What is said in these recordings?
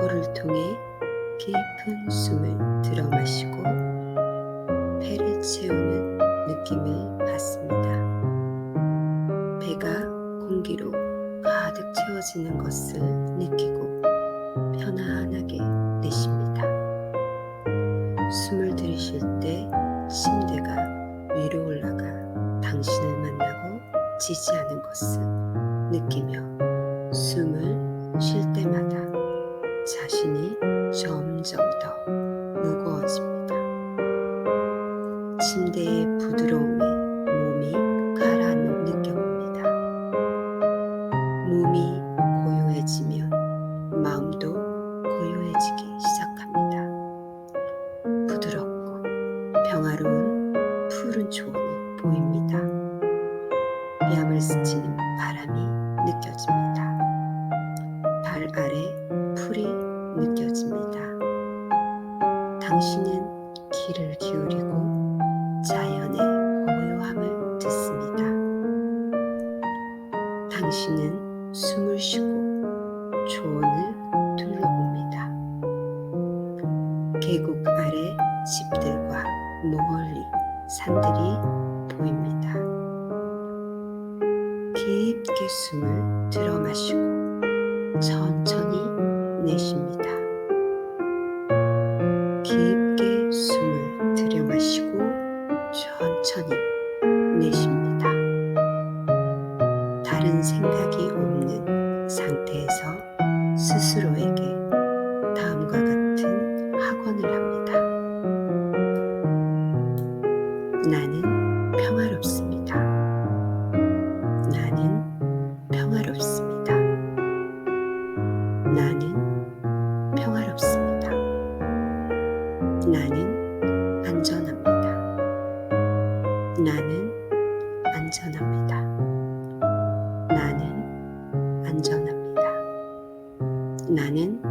코를 통해 깊은 숨을 들어 마시고 배를 채우는 느낌을 받습니다. 배가 공기로 가득 채워지는 것을 느끼고 편안하게 내쉽니다. 숨을 들이쉴 때 심대가 위로 올라가 당신을 만나고 지지 않은 것을 느끼며 숨을 쉴 때마다 자신이 점점 더 무거워집니다. 침대의 부드러움에 몸이 가라앉는 느껴봅니다. 몸이 고요해지면 마음도 고요해지기 시작합니다. 부드럽고 평화로운 푸른 초원이 보입니다. 뺨을 스치는 바람이 느껴집니다. 발 아래 당신은 귀를 기울이고 자연의 고요함을 듣습니다. 당신은 숨을 쉬고 초원을 둘러봅니다. 계곡 아래 집들과 멀리 산들이 보입니다. 깊게 숨을 들어 마시고 천천히 다른 생각이 없는 상태에서 스스로에게 다음과 같은 학원을 합니다. 나는 평화롭습니다. 나는 평화롭습니다. 나는 평화롭습니다. 나는 안전합니다. 나는 안전합니다. 안전합니다. 나는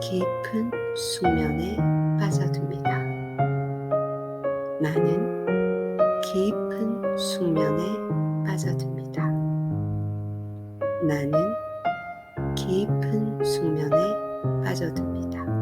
깊은 숙면에 빠져듭니다. 나는 깊은 숙면에 빠져듭니다. 나는 깊은 숙면에 빠져듭니다.